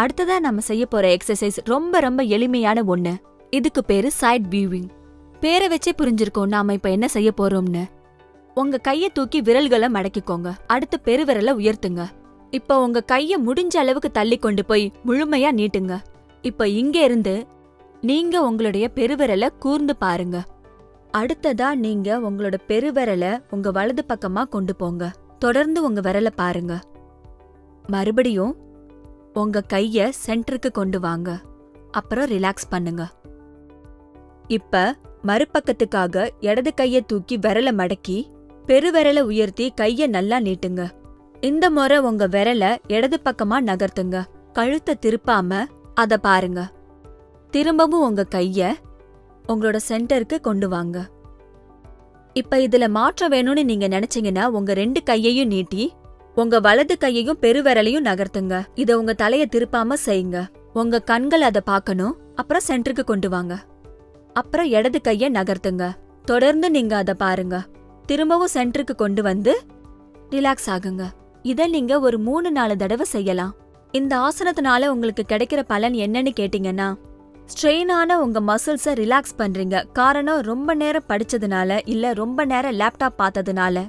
அடுத்ததா நம்ம செய்ய போற எக்ஸசைஸ் ரொம்ப ரொம்ப எளிமையான ஒண்ணு. இதுக்கு பேரு சைட் வியூவிங் பேரை வச்சே புரிஞ்சிருக்கோம் நாம இப்ப என்ன செய்ய போறோம்னு. உங்க கையை தூக்கி விரல்களை மடக்கிக்கோங்க. அடுத்து பெருவிரலை உயர்த்துங்க. இப்ப உங்க கையை முடிஞ்ச அளவுக்கு தள்ளி கொண்டு போய் முழுமையா நீட்டுங்க. இப்ப இங்க இருந்து நீங்க உங்களுடைய பெருவிரலை கூர்ந்து பாருங்க. அடுத்ததா நீங்க உங்களோட பெருவிரலை உங்க வலது பக்கமா கொண்டு போங்க. தொடர்ந்து உங்க விரலை பாருங்க. மறுபடியும் உங்க கைய சென்டருக்கு கொண்டு வாங்க. அப்புறம் ரிலாக்ஸ் பண்ணுங்க. இப்ப மறுபக்கத்துக்காக இடது கைய தூக்கி விரல மடக்கி பெருவிரல உயர்த்தி கைய நல்லா நீட்டுங்க. இந்த முறை உங்க விரல இடது பக்கமா நகர்த்துங்க. கழுத்தை திருப்பாம அத பாருங்க. திரும்பவும் உங்க கைய உங்களோட சென்டருக்கு கொண்டு வாங்க. இப்ப இதுல மாற்றம் வேணும்னு நீங்க நினைச்சீங்கன்னா உங்க ரெண்டு கையையும் நீட்டி உங்க வலது கையையும் பெருவிரலையும் நகர்த்துங்க. இத உங்க தலைய திருப்பாம செய்யுங்க. உங்க கண்கள் அத பார்க்கணும். அப்புறம் சென்டருக்கு கொண்டு வாங்க. அப்புறம் இடது கைய நகர்த்துங்க. தொடர்ந்து நீங்க அத பாருங்க. திரும்பவும் சென்டருக்கு கொண்டு வந்து ரிலாக்ஸ் ஆகுங்க. இத நீங்க ஒரு மூணு நாலு தடவை செய்யலாம். இந்த ஆசனத்தினால உங்களுக்கு கிடைக்கிற பலன் என்னன்னு கேட்டீங்கன்னா ஸ்ட்ரெயினான உங்க மசில்ஸ ரிலாக்ஸ் பண்றீங்க. காரணம் ரொம்ப நேரம் படிச்சதுனால இல்ல ரொம்ப நேரம் லேப்டாப் பார்த்ததுனால.